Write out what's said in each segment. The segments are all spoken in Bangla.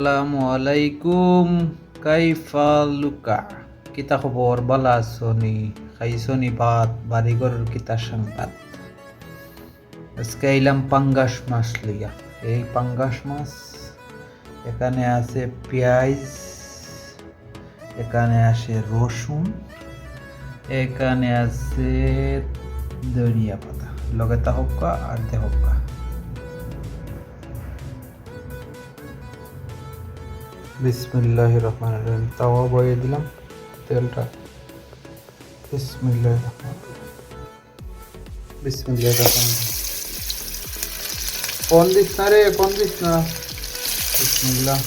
আসসালামু আলাইকুম কাইফালুকা কিতা খবর বালা আছনি খাইছনি ভাত বাড়িঘরের কিতা সংবাদ আজকে এলাম পাঙ্গাস মাছ লিয়া এই পাঙ্গাস মাছ এখানে আছে পেঁয়াজ এখানে আছে রসুন এখানে আছে ধনিয়া পাতা লগে তা হক্কা আর দে বিসমিল্লাহ রহমান রহিম তাওয়া বয়ে দিলাম তেলটা বিসমিল্লাহ রহমান বিসমিল্লাহ রহমান কোন দিস না রে কোন দিস না বিসমিল্লাহ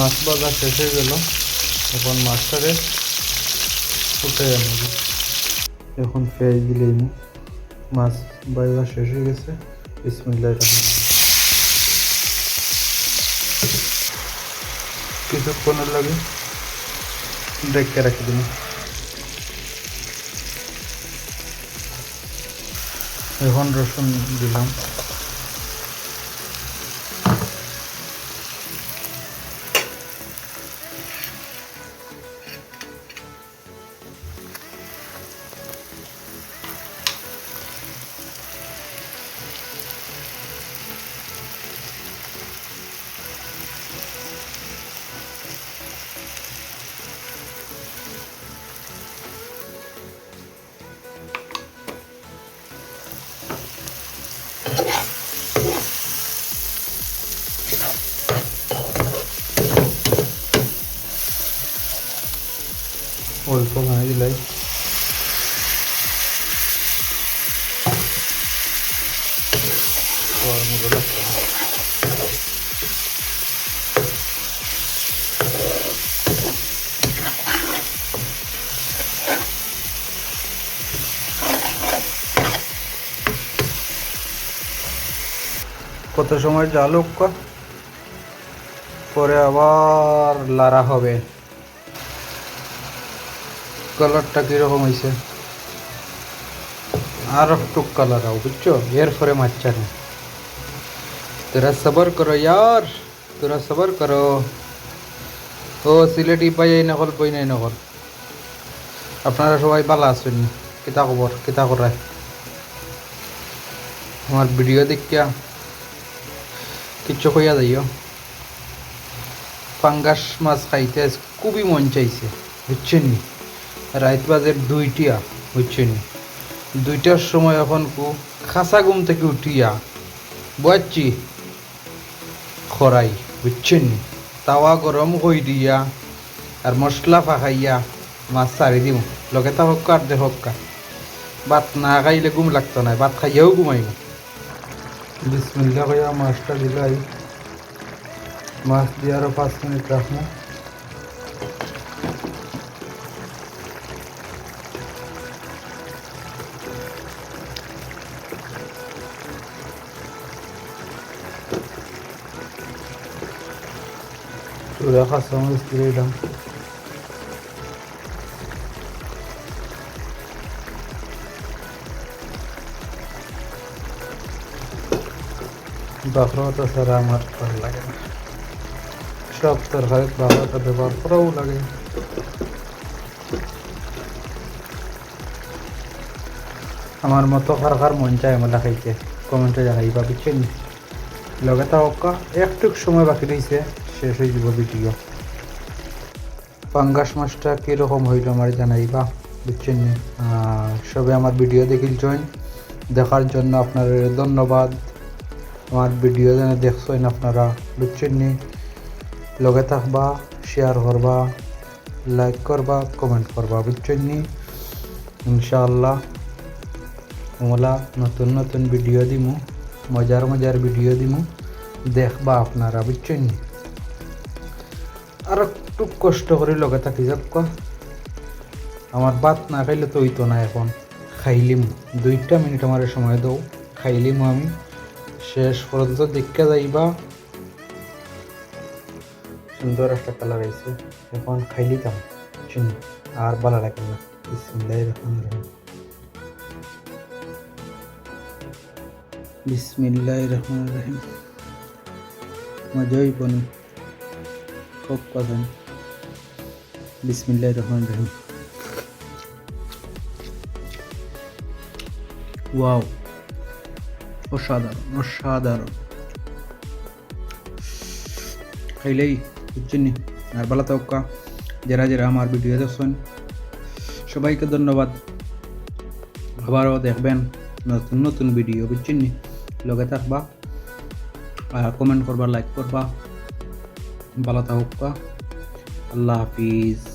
মাছ ভাজা শেষ হয়ে গেল। এখন মাছটাকে ফুটে নেব। এখন পেঁয়াজ দিলেই নি মাছ ভাজা শেষ হয়ে গেছে। বিসমিল্লাহ কিছুক্ষণের লাগে। ডেকে রাখি দিন এখন রসুন দিলাম। অল্প মানে দিলাই। কত সময় জাল হোক পরে আবার লারা হবে। কালারটা কীরকম হয়েছে আর একটু কালার আও, বুঝছ? এরপরে মাচ্চা নেই তোরা সবার করো ইয়ার, তোরা সবার করো। ও, সিলেটি পাই এই নকল বই নাই নকল আপনারা সবাই ভালো আছেন? কিতা খবর? কিতা করায় আমার ভিডিও দেখিয়া কিচ্ছু কইয়া যাইও। পাঙ্গাস মাছ খাইতে খুবই মন চাইছে, বুঝছেন রাত বাজে দুইটিয়া, বুঝছেন? দুইটার সময় এখন কু খাসা ঘুম থেকে উঠিয়া বুঝছি খরাই, বুঝছেন? তাওয়া গরম হই দিয়া আর মশলা ফাঁকাইয়া মাছ ছাড়ি দিম। লগে তা হক্কা আর দে ভাত না খাইলে ঘুম লাগতো না ভাত খাইয়াও ঘুমাইব। বিসমিল্লা কইয়া মাছটা দিলাই। মাছ দিয়ে আরও পাঁচ মিনিট রাখব কাঁচামরিচ দিয়ে দিলাম বাখরটা ছাড়া আমার লাগে না সব তরকারিত বাখরটা ব্যবহার করাও লাগে আমার মতো কার কার মন চায় আমার খাইতে কমেন্টে জানাইবা বুঝছেন লগে তা একটু সময় বাকি রয়েছে শেষ হয়ে যাব ভিডিও পাঙ্গাস মাছটা কীরকম হইল আমার জানাইবা, বুঝছেন? সবে আমার ভিডিও দেখিল জয়েন দেখার জন্য আপনার ধন্যবাদ। আমার ভিডিও যেন দেখছেন আপনারা, বুঝছেন? নি লগে থাকবা শেয়ার করবা লাইক করবা কমেন্ট করবা, বুঝছেন? নি ইনশাআল্লাহ ওলা নতুন নতুন ভিডিও দিমু, মজার মজার ভিডিও দিমু। দেখবা আপনারা, বুঝছেন? নি? আর একটু কষ্ট করে লগে থাকি, যাক। আমার ভাত না খাইলে তো হইতো না এখন। খাইলিম, দুইটা মিনিট আমার সময় দাও। খাইলিম আমি। শেষ পর্যন্ত দেখতে যাইবা। সুন্দর একটা কালার আইছে। এখন খাইলিতাম। চিনি, আর ভালো লাগে না। বিসমিল্লাহির রহমানির রহিম। বিসমিল্লাহির রহমানির রহিম। মজাই বনি। খুব কথা বিসমিল্লাহির রহমানির রহিম ওয়াও, অসাধারণ অসাধারণ খাইলেই বুঝছেন? আর ভালো থাকা যারা যারা আমার ভিডিও দেখছেন, সবাইকে ধন্যবাদ আবারও দেখবেন নতুন নতুন ভিডিও বুঝছেন? লগে থাকবা কমেন্ট করবা লাইক করবা ভালো থাকুক আল্লাহ হাফিজ